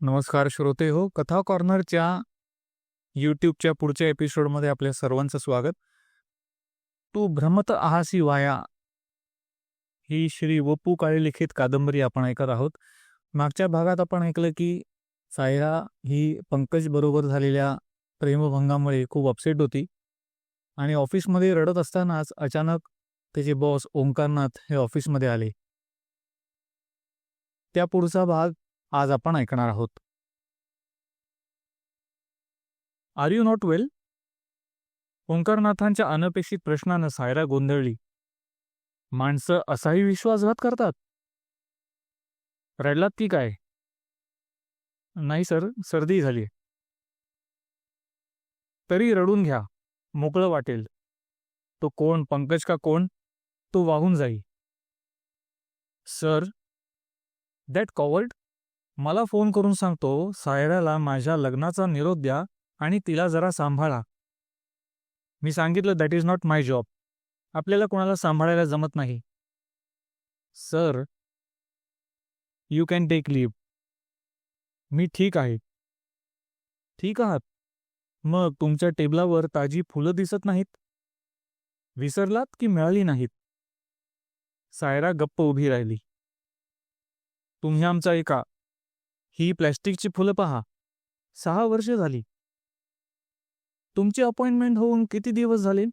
नमस्कार श्रोते हो कथा कॉर्नरच्या यूट्यूबच्या पुढच्या एपिसोडमध्ये आपल्या सर्वांचं स्वागत. तू भ्रमत आहासी वाया ही श्री वपू काळे लिखित कादंबरी आपण ऐकत आहोत. मागच्या भागात आपण ऐकलं की सायरा ही पंकज बरोबर झालेल्या प्रेमभंगामुळे खूप अपसेट होती. आणि ऑफिसमध्ये रडत असतानाच अचानक त्याचे बॉस ओंकारनाथ हे ऑफिसमध्ये आले. त्या पुढचा भाग आज आपण ऐकणार आहोत. आर यू नॉट वेल ओंकारनाथांच्या अनपेक्षित प्रश्नानं सायरा गोंधळली. माणसं असाही विश्वासघात करतात? रडलात की काय? नाही सर सर्दी झाली तरी रडून घ्या मोकळं वाटेल. तो कोण पंकज का कोण? तो वाहून जाई. सर दॅट कॉवर्ड मला फोन करून सांगतो सायराला माझ्या लग्नाचा निरोप द्या आणि तिला जरा सांभाळा. मी सांगितलं that is not my job आपल्याला कोणाला सांभाळायला जमत नाही. Sir you can take leave मी ठीक आहे. ठीक आहात. मग तुमच्या टेबलावर ताजी फुलं दिसत नाहीत? विसरलात की मिळाली नाहीत? सायरा गप्प उभी राहिली. तुम्ही आमचा एका ही प्लॅस्टिकची फुलं पहा. सहा वर्ष झाली. तुमची अपॉइंटमेंट होऊन किती दिवस झाले?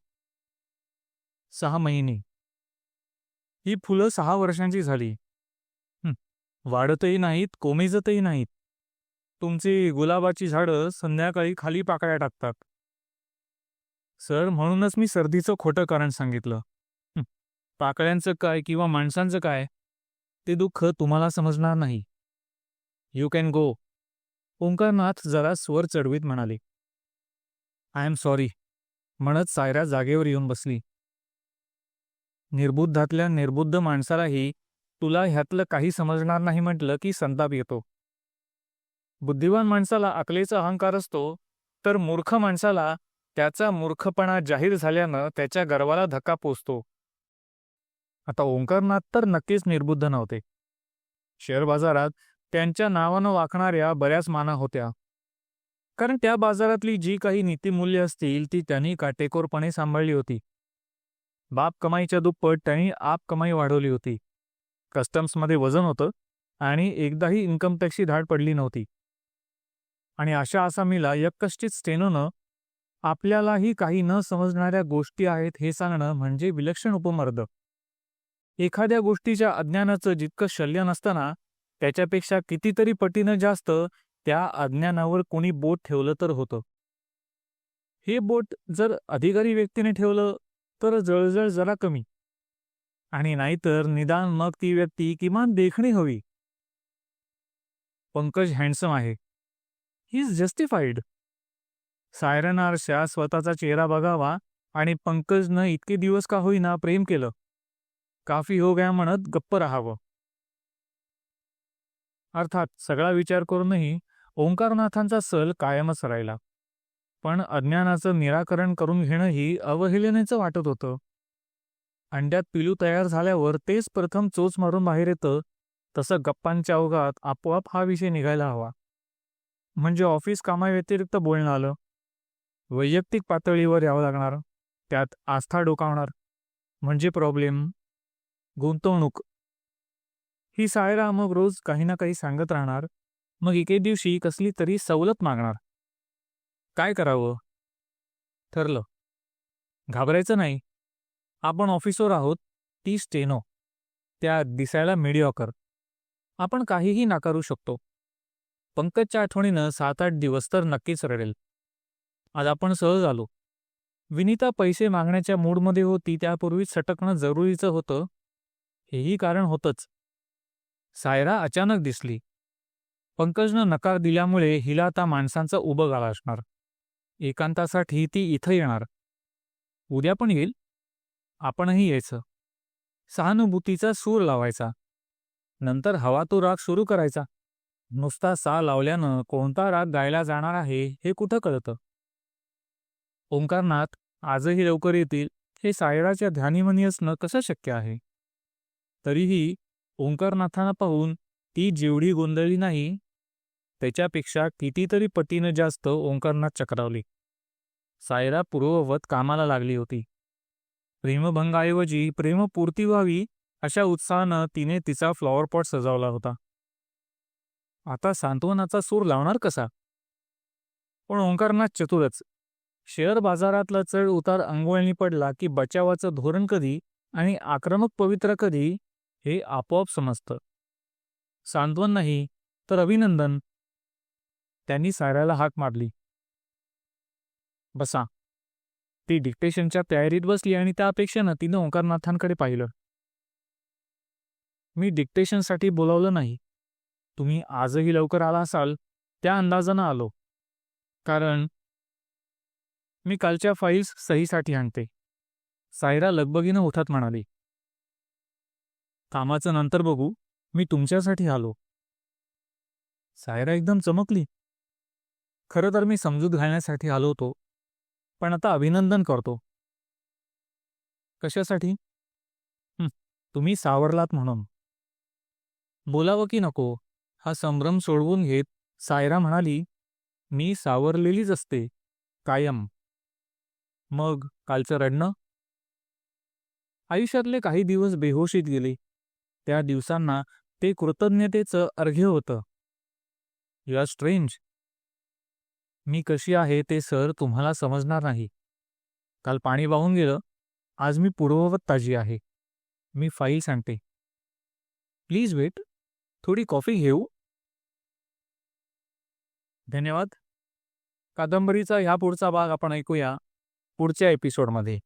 सहा महिने. ही फुलं सहा वर्षांची झाली. वाढतही नाहीत कोमेजतही नाहीत. तुमची गुलाबाची झाडं संध्याकाळी खाली पाकळ्या टाकतात. सर म्हणूनच मी सर्दीचं खोटं कारण सांगितलं. पाकळ्यांचं काय किंवा माणसांचं काय? ते दुःख तुम्हाला समजणार नाही. यू कॅन गो ओंकारनाथ जरा स्वर चढवीत म्हणाले. आय एम सॉरी म्हणत सायरा जागेवर येऊन बसली. निर्बुद्धातल्या निर्बुद्ध माणसालाही तुला ह्यातलं काही समजणार नाही म्हटलं की संताप येतो. बुद्धिवान माणसाला अकलेचा अहंकार असतो तर मूर्ख माणसाला त्याचा मूर्खपणा जाहीर झाल्यानं त्याच्या गर्वाला धक्का पोचतो. आता ओंकारनाथ तर नक्कीच निर्बुद्ध नव्हते. शेअर बाजारात त्यांच्या नावानं वाकणाऱ्या बऱ्याच माना होत्या. कारण त्या बाजारातली जी काही नीतिमूल्य असतील ती त्यांनी काटेकोरपणे सांभाळली होती. बाप कमाईच्या दुप्पट त्यांनी आप कमाई वाढवली होती. कस्टम्समध्ये वजन होतं आणि एकदाही इन्कम टॅक्सची धाड पडली नव्हती. आणि अशा आसामीला यक्कश्चित स्टेनोनं आपल्यालाही काही न समजणाऱ्या गोष्टी आहेत हे सांगणं म्हणजे विलक्षण उपमर्द. एखाद्या गोष्टीच्या अज्ञानाचं जितकं शल्य नसताना त्याच्यापेक्षा कितीतरी पटीनं जास्त त्या अज्ञानावर कोणी बोट ठेवलं तर होतं. हे बोट जर अधिकारी व्यक्तीने ठेवलं तर जळजळ जरा कमी. आणि नाहीतर निदान मग ती व्यक्ती किमान देखणी हवी. पंकज हँडसम आहे. ही इज जस्टिफाईड सायरन आरशा स्वतःचा चेहरा बघावा आणि पंकजनं इतके दिवस का होईना प्रेम केलं. काफी हो गया म्हणत गप्प राहावं. अर्थात सगळा विचार करूनही ओंकारनाथांचा सल कायमच राहिला. पण अज्ञानाचं निराकरण करून घेणं ही अवहेलनेचं वाटत होतं. अंड्यात पिलू तयार झाल्यावर तेच प्रथम चोच मारून बाहेर येतं तसं गप्पांच्या अवघात आपोआप हा विषय निघायला हवा. म्हणजे ऑफिस कामाव्यतिरिक्त बोलणं आलं. वैयक्तिक पातळीवर यावं लागणार. त्यात आस्था डोकावणार. म्हणजे प्रॉब्लेम. गुंतवणूक. ही सायरा मग रोज काही ना काही सांगत राहणार. मग एके दिवशी कसली तरी सवलत मागणार. काय करावं? ठरलं. घाबरायचं नाही. आपण ऑफिसवर आहोत ती स्टेनो. त्या दिसायला मिडिओकर आपण काहीही नाकारू शकतो. पंकजच्या आठवणीनं सात आठ दिवस तर नक्कीच रडेल. आज आपण सहज आलो. विनिता पैसे मागण्याच्या मूडमध्ये होती त्यापूर्वी सटकणं जरुरीचं होतं. हेही कारण होतंच. सायरा अचानक दिसली. पंकजनं नकार दिल्यामुळे हिला आता माणसांचा उभं गाला असणार एकांतासाठी ती इथं येणार. उद्या पण येईल? आपणही यायचं. सहानुभूतीचा सूर लावायचा. नंतर हवा तो राग सुरू करायचा. नुसता सा लावल्यानं कोणता राग गायला जाणार आहे हे कुठं कळतं? ओंकारनाथ आजही लवकर येतील हे सायराच्या ध्यानीमनी असणं कसं शक्य आहे? तरीही ओंकारनाथांना पाहून ती जेवढी गोंधळली नाही त्याच्यापेक्षा कितीतरी पटीनं जास्त ओंकारनाथ चक्रावली. सायरा पूर्ववत कामाला लागली होती. प्रेमभंगाऐवजी प्रेमपूर्ती व्हावी अशा उत्साहानं तिने तिचा फ्लॉवर पॉट होता. आता सांत्वनाचा सूर लावणार कसा? पण ओंकारनाथ चतुरच. शेअर बाजारातला चढ उतार अंगवळणी पडला की बचावाचं धोरण कधी आणि आक्रमक पवित्र कधी हे आपोआप समजतं. सांत्वन नाही तर अभिनंदन. त्यांनी सायराला हाक मारली. बसा. ती डिक्टेशनच्या तयारीत बसली आणि त्या अपेक्षेनं तिनं ओंकारनाथांकडे पाहिलं. मी डिक्टेशनसाठी बोलावलं नाही. तुम्ही आजही लवकर आला असाल त्या अंदाजानं आलो. कारण मी कालच्या फाईल्स सहीसाठी आणते. सायरा लगबगीनं उठत म्हणाली. कामाचं नंतर बघू. मी तुमच्यासाठी आलो. सायरा एकदम चमकली. खरं तर मी समजूत घालण्यासाठी आलो होतो. पण आता अभिनंदन करतो. कशासाठी? तुम्ही सावरलात म्हणून. बोलावं की नको. हा संभ्रम सोडवून घेत सायरा म्हणाली मी सावरलेलीच असते. कायम. मग कालचं रडणं? आयुष्यातले काही दिवस बेहोशीत गेले. त्या दिवसांना ते कृतज्ञतेचं अर्घ्य होतं. यू आर स्ट्रेंज मी कशी आहे ते सर तुम्हाला समजणार नाही. काल पाणी वाहून गेलं. आज मी पूर्ववत ताजी आहे. मी फाईल सांगते. प्लीज वेट थोडी कॉफी घेऊ. धन्यवाद. कादंबरीचा ह्या पुढचा भाग आपण ऐकूया पुढच्या एपिसोडमध्ये